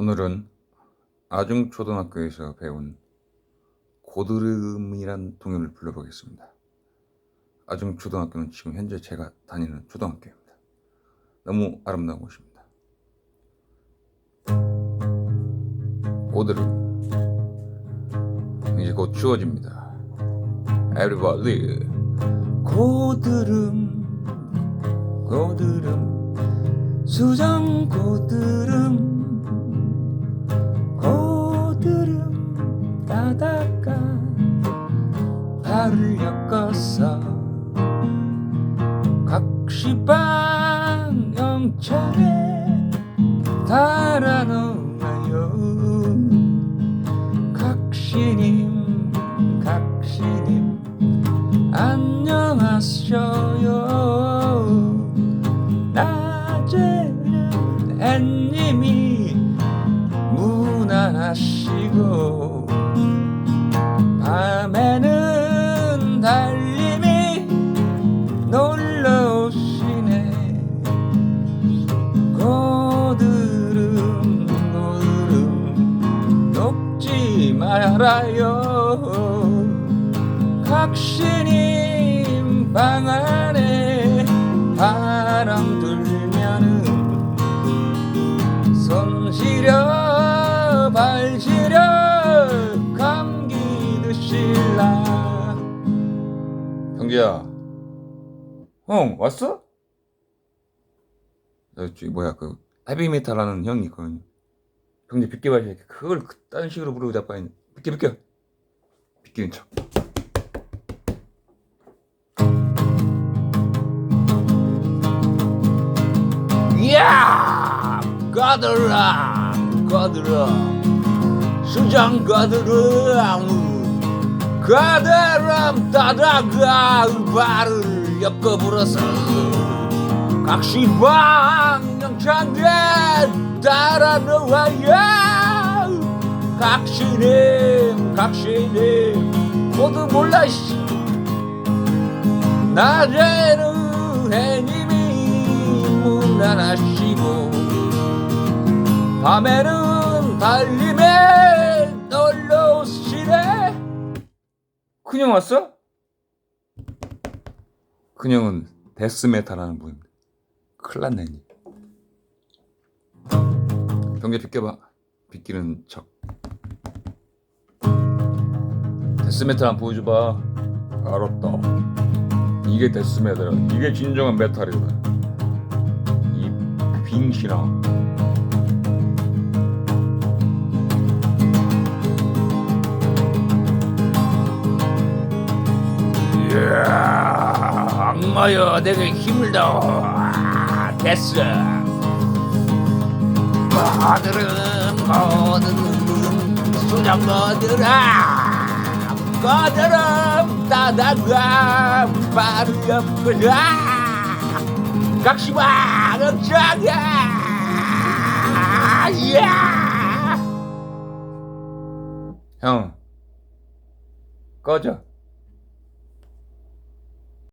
오늘은 아중초등학교에서 배운 고드름이란 동요를 불러보겠습니다. 아중초등학교는 지금 현재 제가 다니는 초등학교입니다. 너무 아름다운 곳입니다. 고드름 이제 곧 추워집니다. Everybody 고드름 고드름 수정 고드름 따다가 발을 엮어서 각시방 영창에 달아놓아요? 각시님 각시님 안녕하셔요 녹지 말아요 각신님 방 안에 바람 들면은 손 시려 발 시려 감기 드실라. 형제야. 형 왔어? 나 뭐야 그 헤비메탈 하는 형이 있거든 형제 마셔 그걸 그딴 식으로 부르고 자빠니 빗게 빗게 빗기는 척. 이야! 가드라! 가드라. 수장 가드라. 가드람 따다가 발을 엮어 불어서 각시방 영창대 따라 놓아요 각시님 각시님. 모두 몰라 씨. 낮에는 해님이 무난하시고 밤에는 달림에 놀러 오시네. 큰형 왔어? 큰형은 데스메탈하는 분입니다. 큰일 났네 니. 경계 비껴봐. 비끼는 척 데스메탈 한번 보여줘봐. 알았다. 이게 데스메탈이야. 이게 진정한 메탈이다 이 빙신아 이야 악마여 내게 힘을 더 됐어. 거드름 거드름 수장 거드라 거드름 따다가 발을 엮어라 각시마 넉장야. 형 꺼져